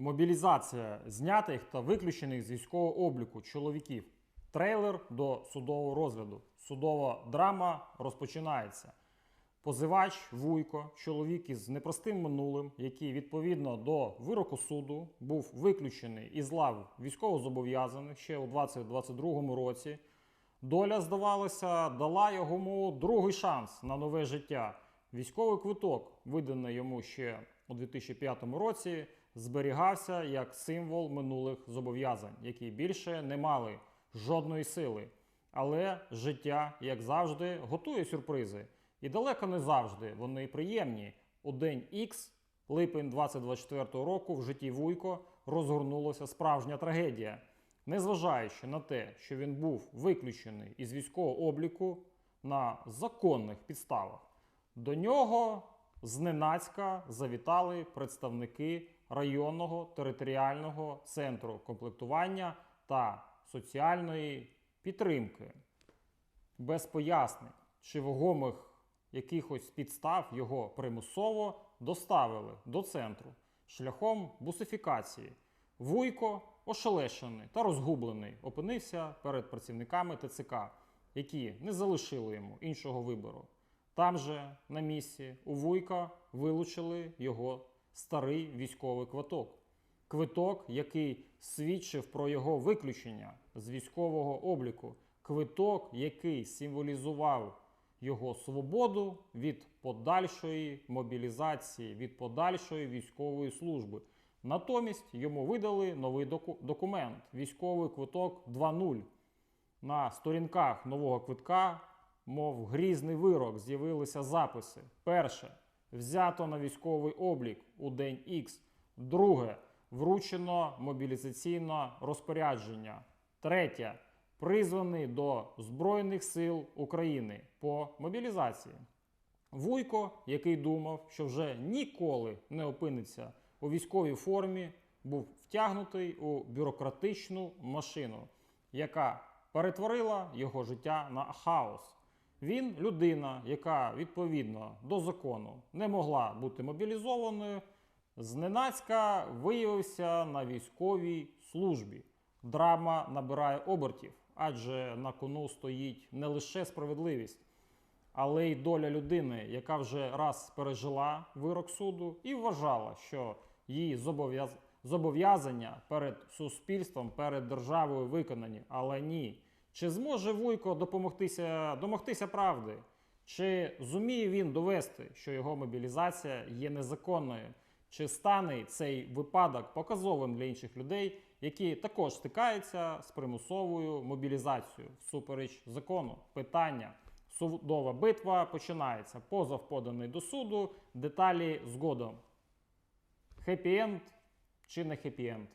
Мобілізація знятих та виключених з військового обліку чоловіків. Трейлер до судового розгляду. Судова драма розпочинається. Позивач Вуйко, чоловік із непростим минулим, який відповідно до вироку суду був виключений із лав військовозобов'язаних ще у 2022 році. Доля, здавалося, дала йому другий шанс на нове життя. Військовий квиток, виданий йому ще у 2005 році, зберігався як символ минулих зобов'язань, які більше не мали жодної сили. Але життя, як завжди, готує сюрпризи. І далеко не завжди вони приємні. У день Х, липень 2024 року, в житті Вуйко розгорнулася справжня трагедія. Незважаючи на те, що він був виключений із військового обліку на законних підставах, до нього зненацька завітали представники районного територіального центру комплектування та соціальної підтримки. Без пояснень чи вагомих якихось підстав його примусово доставили до центру шляхом бусифікації. Вуйко, ошелешений та розгублений, опинився перед працівниками ТЦК, які не залишили йому іншого вибору. Там же, на місці, у Вуйка вилучили його старий військовий квиток. Квиток, який свідчив про його виключення з військового обліку. Квиток, який символізував його свободу від подальшої мобілізації, від подальшої військової служби. Натомість йому видали новий доку- документ військовий квиток 2.0. На сторінках нового квитка, мов грізний вирок, з'явилися записи. Перше взято на військовий облік у день Х. Друге вручено мобілізаційне розпорядження. Третє призваний до Збройних сил України по мобілізації. Вуйко, який думав, що вже ніколи не опиниться у військовій формі, був втягнутий у бюрократичну машину, яка перетворила його життя на хаос. Він людина, яка відповідно до закону не могла бути мобілізованою, зненацька виявився на військовій службі. Драма набирає обертів, адже на кону стоїть не лише справедливість, але й доля людини, яка вже раз пережила вирок суду і вважала, що її зобов'яз- зобов'язання перед суспільством, перед державою виконані. Але ні. Чи зможе Вуйко допомогтися, домогтися правди? Чи зуміє він довести, що його мобілізація є незаконною? Чи стане цей випадок показовим для інших людей, які також стикаються з примусовою мобілізацією всупереч закону? Питання. Судова битва починається. Позов поданий до суду. Деталі згодом. Хеппі-енд чи не хеппі-енд?